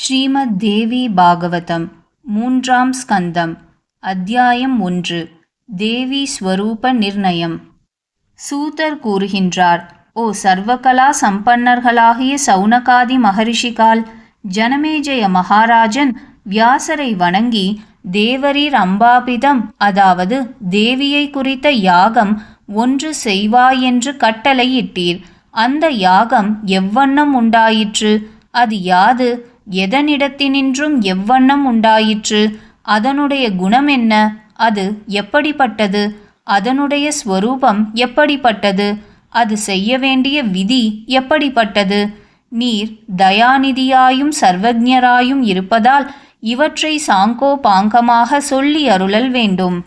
ஸ்ரீமத் தேவி பாகவதம் மூன்றாம் ஸ்கந்தம் அத்தியாயம் ஒன்று தேவி ஸ்வரூப நிர்ணயம். சூதர் கூறுகின்றார் ஓ சர்வகலா சம்பன்னர்களாகிய சௌனகாதி மகரிஷிகால் ஜனமேஜய மகாராஜன் வியாசரை வணங்கி தேவரீர் அம்பாபிதம் அதாவது தேவியை குறித்த யாகம் ஒன்று செய்வாயென்று கட்டளையிட்டீர். அந்த யாகம் எவ்வண்ணம் உண்டாயிற்று? அது யாது? எதனிடத்தினின்றும் எவ்வண்ணம் உண்டாயிற்று? அதனுடைய குணம் என்ன? அது எப்படிப்பட்டது? அதனுடைய ஸ்வரூபம் எப்படிப்பட்டது? அது செய்ய வேண்டிய விதி எப்படிப்பட்டது? நீர் தயாநிதியாயும் சர்வஜராயும் இருப்பதால் இவற்றை சாங்கோ பாங்கமாக சொல்லி அருளல் வேண்டும்.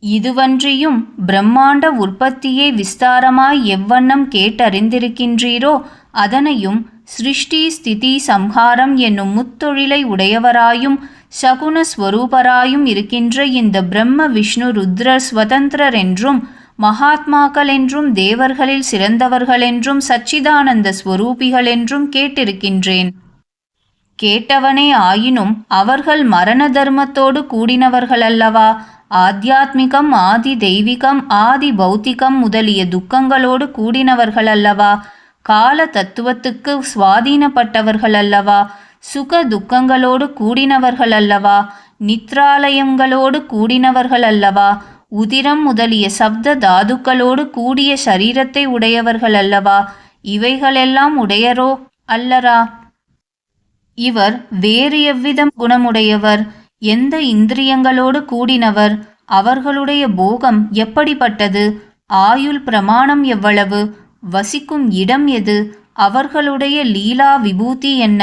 இதுவன்றியும் பிரம்மாண்ட உற்பத்தியை விஸ்தாரமாய் எவ்வண்ணம் கேட்டறிந்திருக்கின்றீரோ அதனையும் சிருஷ்டி ஸ்திதி சம்ஹாரம் என்னும் முத்தொழிலை உடையவராயும் சகுன ஸ்வரூபராயும் இருக்கின்ற இந்த பிரம்ம விஷ்ணு ருத்ர ஸ்வதந்திரர் என்றும் மகாத்மாக்கள் என்றும் தேவர்களில் சிறந்தவர்கள் என்றும் சச்சிதானந்த ஸ்வரூபிகள் என்றும் கேட்டிருக்கின்றேன். கேட்டவனே ஆயினும் அவர்கள் மரண தர்மத்தோடு கூடினவர்களல்லவா ஆத்தியாத்மிகம் ஆதி தெய்வீகம் ஆதி பௌத்திகம் முதலிய துக்கங்களோடு கூடினவர்களல்லவா கால தத்துவத்துக்கு சுவாதீனப்பட்டவர்கள் அல்லவா சுக துக்கங்களோடு கூடினவர்கள் அல்லவா நித்ராலயங்களோடு கூடினவர்கள் அல்லவா உதிரம் முதலிய சப்த தாதுக்களோடு கூடிய சரீரத்தை உடையவர்கள் அல்லவா இவைகளெல்லாம் உடையரோ அல்லரா? இவர் வேறு எவ்விதம் குணமுடையவர்? எந்த இந்திரியங்களோடு கூடினவர்? அவர்களுடைய போகம் எப்படிப்பட்டது? ஆயுள் பிரமாணம் எவ்வளவு? வசிக்கும் இடம் எது? அவர்களுடைய லீலா விபூதி என்ன?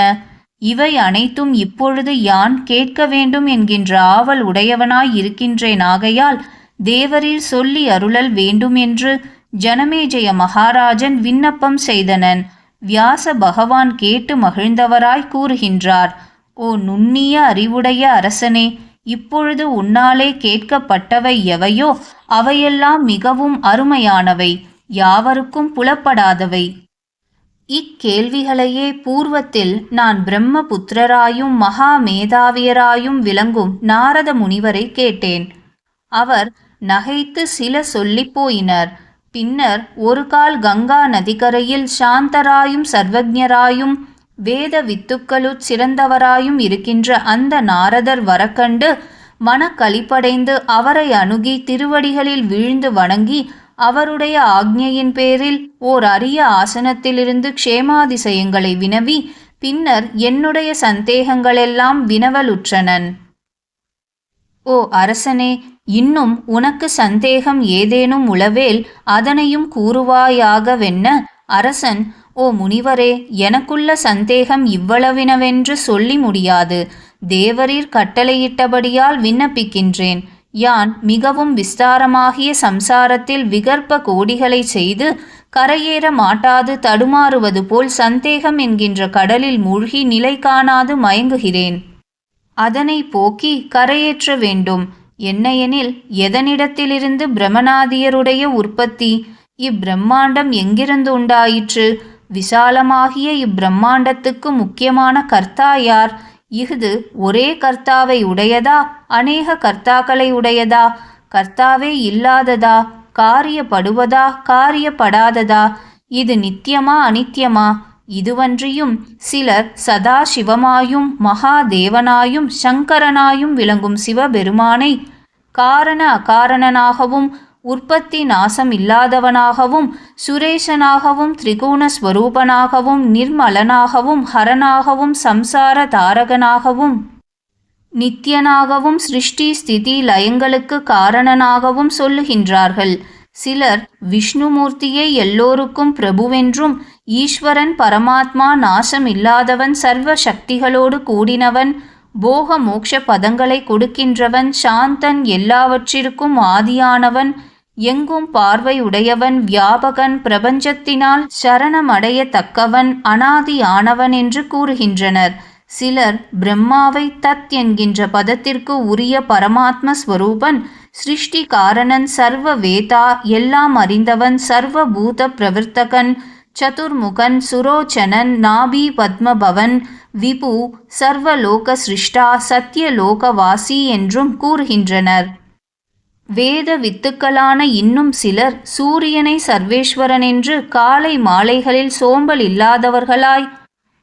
இவை அனைத்தும் இப்பொழுது யான் கேட்க வேண்டும் என்கின்ற ஆவல் உடையவனாய் இருக்கின்றேன் ஆகையால் தேவரீர் சொல்லி அருளல் வேண்டும் என்று ஜனமேஜய மகாராஜன் விண்ணப்பம் செய்தனன். வியாச பகவான் கேட்டு மகிழ்ந்தவராய் கூறுகின்றார் ஓ நுண்ணிய அறிவுடைய அரசனே இப்பொழுது உன்னாலே கேட்கப்பட்டவை எவையோ அவையெல்லாம் மிகவும் அருமையானவை. யாவருக்கும் புலப்படாதவை. இக்கேள்விகளையே பூர்வத்தில் நான் பிரம்மபுத்திரராயும் மகா மேதாவியராயும் விளங்கும் நாரத முனிவரை கேட்டேன். அவர் நகைத்து சில சொல்லிப் போயினர். பின்னர் ஒரு கால் கங்கா நதிக்கரையில் சாந்தராயும் சர்வஜராயும் வேத வித்துக்களுட் சிறந்தவராயும் இருக்கின்ற அந்த நாரதர் வரக்கண்டு மனக்களிப்படைந்து அவரை அணுகி திருவடிகளில் வீழ்ந்து வணங்கி அவருடைய ஆக்ஞையின் பேரில் ஓர் அரிய ஆசனத்திலிருந்து க்ஷேமாதிசயங்களை வினவி பின்னர் என்னுடைய சந்தேகங்களெல்லாம் வினவலுற்றனன். ஓ அரசனே இன்னும் உனக்கு சந்தேகம் ஏதேனும் உளவேல் அதனையும் கூறுவாயாகவென்ன? அரசன் ஓ முனிவரே எனக்குள்ள சந்தேகம் இவ்வளவினவென்று சொல்லி முடியாது. தேவரீர் கட்டளையிட்டபடியால் விண்ணப்பிக்கின்றேன். யான் மிகவும் விஸ்தாரமாகிய சம்சாரத்தில் விகற்ப கோடிகளை செய்து கரையேற மாட்டாது தடுமாறுவது போல் சந்தேகம் என்கின்ற கடலில் மூழ்கி நிலை காணாது மயங்குகிறேன். அதனை போக்கி கரையேற்ற வேண்டும். என்னையெனில் எதனிடத்திலிருந்து பிரமநாதியருடைய உற்பத்தி? இப்பிரம்மாண்டம் எங்கிருந்து உண்டாயிற்று விசாலமாகிய இப்பிரம்மாண்டத்துக்கு முக்கியமான கர்த்தா யார்? இஃது ஒரே கர்த்தாவை உடையதா? அநேக கர்த்தாக்களை உடையதா? கர்த்தாவே இல்லாததா? காரியப்படுவதா? காரியப்படாததா? இது நித்தியமா அனித்தியமா? இதுவன்றியும் சிலர் சதா சிவமாயும் மகாதேவனாயும் சங்கரனாயும் விளங்கும் சிவபெருமானை காரண அகாரணனாகவும் உற்பத்தி நாசம் இல்லாதவனாகவும் சுரேஷனாகவும் திரிகோண ஸ்வரூபனாகவும் நிர்மலனாகவும் ஹரனாகவும் சம்சார தாரகனாகவும் நித்தியனாகவும் சிருஷ்டி ஸ்திதி லயங்களுக்கு காரணனாகவும் சொல்லுகின்றார்கள். சிலர் விஷ்ணுமூர்த்தியை எல்லோருக்கும் பிரபுவென்றும் ஈஸ்வரன் பரமாத்மா நாசம் இல்லாதவன் சர்வ சக்திகளோடு கூடினவன் போக மோக்ஷ பதங்களை கொடுக்கின்றவன் சாந்தன் எல்லாவற்றிற்கும் ஆதியானவன் எங்கும் பார்வை உடையவன் வியாபகன் பிரபஞ்சத்தினால் சரணமடையத்தக்கவன் அனாதியானவன் என்று கூறுகின்றனர். சிலர் பிரம்மாவை தத் என்கின்ற பதத்திற்கு உரிய பரமாத்ம ஸ்வரூபன் சிருஷ்டி காரணன் சர்வ வேதா எல்லாம் அறிந்தவன் சர்வ பூத பிரவர்த்தகன் சதுர்முகன் சுரோச்சனன் நாபி பத்மபவன் விபு சர்வலோக சிருஷ்டா சத்தியலோகவாசி என்றும் கூறுகின்றனர். வேத வித்துக்களான இன்னும் சிலர் சூரியனை சர்வேஸ்வரன் என்று காலை மாலைகளில் சோம்பல் இல்லாதவர்களாய்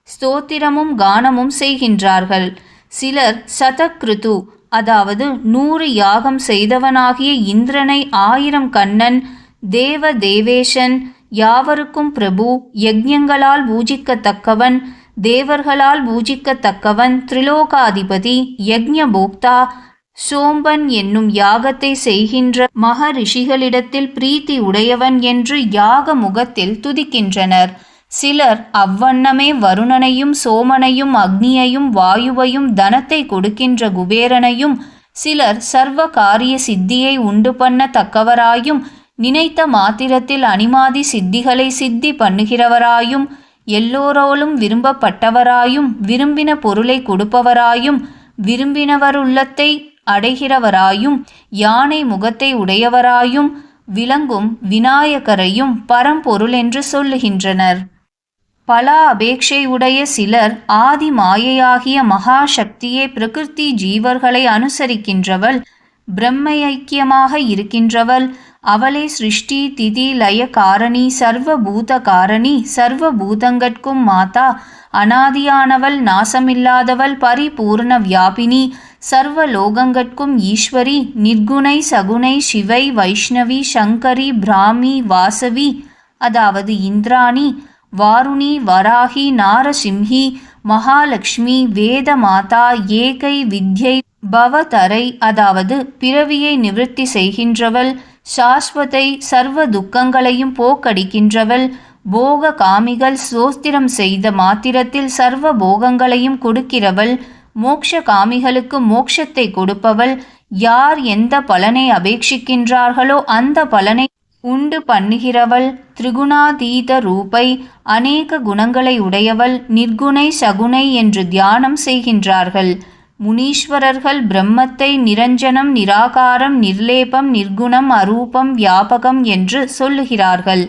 ஸ்தோத்திரமும் கானமும் செய்கின்றார்கள். சிலர் சதக்ருது அதாவது நூறு யாகம் செய்தவனாகிய இந்திரனை ஆயிரம் கண்ணன் தேவ தேவேஷன் யாவருக்கும் பிரபு யஜ்யங்களால் பூஜிக்கத்தக்கவன் தேவர்களால் பூஜிக்கத்தக்கவன் திரிலோகாதிபதி யஜ்ஞபோக்தா சோம்பன் என்னும் யாகத்தை செய்கின்ற மகரிஷிகளிடத்தில் பிரீத்தி உடையவன் என்று யாக முகத்தில் துதிக்கின்றனர். சிலர் அவ்வண்ணமே வருணனையும் சோமனையும் அக்னியையும் வாயுவையும் தனத்தை கொடுக்கின்ற குபேரனையும் சிலர் சர்வ காரிய சித்தியை உண்டு பண்ண தக்கவராயும் நினைத்த மாத்திரத்தில் அனிமாதி சித்திகளை சித்தி பண்ணுகிறவராயும் எல்லோரோலும் விரும்பப்பட்டவராயும் விரும்பின பொருளை கொடுப்பவராயும் விரும்பினவருள்ளத்தை அடைகிறவராயும் யானை முகத்தை உடையவராயும் விளங்கும் விநாயகரையும் பரம்பொருள் என்று சொல்லுகின்றனர். பல அபேட்சை உடைய சிலர் ஆதி மாயையாகிய மகாசக்தியே பிரகிருதி ஜீவர்களை அனுசரிக்கின்றவள் பிரம்ம ஐக்கியமாக இருக்கின்றவள் அவளே சிருஷ்டி திதி லய காரணி சர்வ பூத காரணி சர்வ பூதங்கட்கும் மாதா அனாதியானவள் நாசமில்லாதவள் பரிபூர்ண வியாபினி சர்வ லோகங்கட்கும் ஈஸ்வரி நிர்குணை சகுணை சிவை வைஷ்ணவி சங்கரி பிராமி வாசவி அதாவது இந்திராணி வாருணி வராகி நாரசிம்ஹி மகாலட்சுமி வேத மாதா ஏகை வித்யை பவதரை அதாவது பிறவியை நிவர்த்தி செய்கின்றவள் சாஸ்வதை சர்வ துக்கங்களையும் போக்கடிக்கின்றவள் போக காமிகள் சோஸ்திரம் செய்த மாத்திரத்தில் சர்வ போகங்களையும் கொடுக்கிறவள் மோக்ஷ காமிகளுக்கு மோக்ஷத்தை கொடுப்பவள் யார் எந்த பலனை அபேட்சிக்கின்றார்களோ அந்த பலனை உண்டு பண்ணுகிறவள் திரிகுணாதீத ரூபை அநேக குணங்களை உடையவள் நிர்குணை சகுனை என்று தியானம் செய்கின்றார்கள். முனீஸ்வரர்கள் பிரம்மத்தை நிரஞ்சனம் நிராகாரம் நிர்லேபம் நிர்குணம் அரூபம் வியாபகம் என்று சொல்லுகிறார்கள்.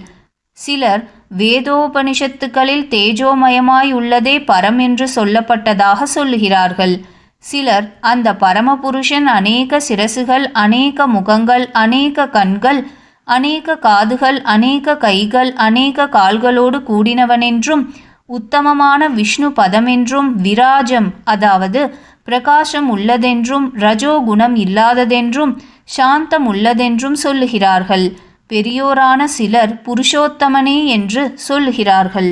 சிலர் வேதோபனிஷத்துக்களில் தேஜோமயமாய் உள்ளதே பரம் என்று சொல்லப்பட்டதாக சொல்லுகிறார்கள். சிலர் அந்த பரமபுருஷன் அநேக சிரசுகள் அநேக முகங்கள் அநேக கண்கள் அநேக காதுகள் அநேக கைகள் அநேக கால்களோடு கூடினவனென்றும் உத்தமமான விஷ்ணு பதமென்றும் விராஜம் அதாவது பிரகாசம் உள்ளதென்றும் ரஜோகுணம் இல்லாததென்றும் சாந்தம் உள்ளதென்றும் சொல்லுகிறார்கள். பெரியோரான சிலர் புருஷோத்தமனே என்று சொல்கிறார்கள்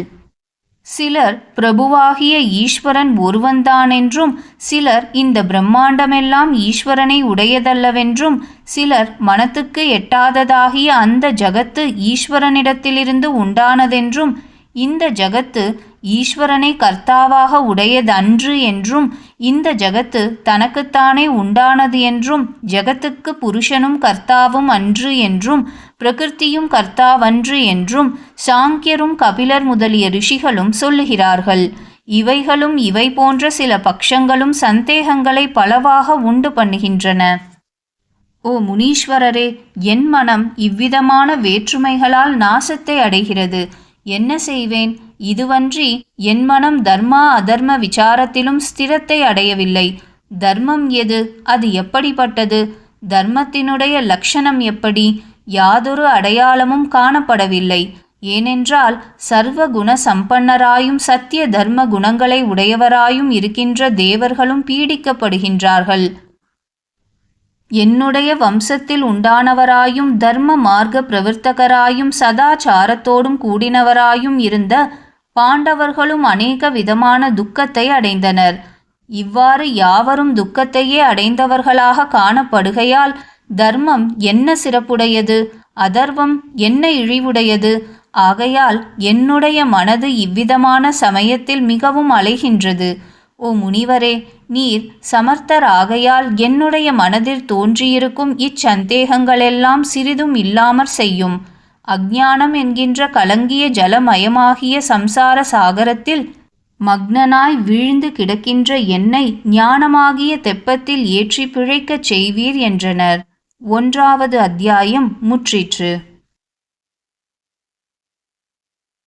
சிலர் பிரபுவாகிய ஈஸ்வரன் ஒருவன்தானென்றும் சிலர் இந்த பிரம்மாண்டமெல்லாம் ஈஸ்வரனை உடையதல்லவென்றும் சிலர் மனத்துக்கு எட்டாததாகிய அந்த ஜகத்து ஈஸ்வரனிடத்திலிருந்து உண்டானதென்றும் இந்த ஜகத்து ஈஸ்வரனை கர்த்தாவாக உடையதன்று என்றும் இந்த ஜகத்து தனக்குத்தானே உண்டானது என்றும் ஜகத்துக்கு புருஷனும் கர்த்தாவும் அன்று என்றும் பிரகிருத்தியும் கர்த்தாவன்று என்றும் சாங்கியரும் கபிலர் முதலிய ரிஷிகளும் சொல்லுகிறார்கள். இவைகளும் இவை போன்ற சில பட்சங்களும் சந்தேகங்களை பலவாக உண்டு பண்ணுகின்றன. ஓ முனீஸ்வரரே என் மனம் இவ்விதமான வேற்றுமைகளால் நாசத்தை அடைகிறது. என்ன செய்வேன்? இதுவன்றி என் மனம் தர்மா அதர்ம விசாரத்திலும் ஸ்திரத்தை அடையவில்லை. தர்மம் எது? அது எப்படிப்பட்டது? தர்மத்தினுடைய லட்சணம் எப்படி? யாதொரு அடையாளமும் காணப்படவில்லை. ஏனென்றால் சர்வ குண சம்பன்னராயும் சத்திய தர்ம குணங்களை உடையவராயும் இருக்கின்ற தேவர்களும் பீடிக்கப்படுகின்றார்கள். என்னுடைய வம்சத்தில் உண்டானவராயும் தர்ம மார்க்க பிரவர்த்தகராயும் சதாச்சாரத்தோடும் கூடினவராயும் இருந்த பாண்டவர்களும் அநேக விதமான துக்கத்தை அடைந்தனர். இவ்வாறு யாவரும் துக்கத்தையே அடைந்தவர்களாக காணப்படுகையால் தர்மம் என்ன சிறப்புடையது? அதர்வம் என்ன இழிவுடையது? ஆகையால் என்னுடைய மனது இவ்விதமான சமயத்தில் மிகவும் அலைகின்றது. ஓ முனிவரே நீர் சமர்த்தர் ஆகையால் என்னுடைய மனதில் தோன்றியிருக்கும் இச்சந்தேகங்களெல்லாம் சிறிதும் இல்லாமற் செய்யும். அஜ்ஞானம் என்கின்ற கலங்கிய ஜலமயமாகிய சம்சார சாகரத்தில் மக்னனாய் வீழ்ந்து கிடக்கின்ற என்னை ஞானமாகிய தெப்பத்தில் ஏற்றி பிழைக்கச் செய்வீர் என்றனர். ஒன்றாவது அத்தியாயம் முற்றிற்று.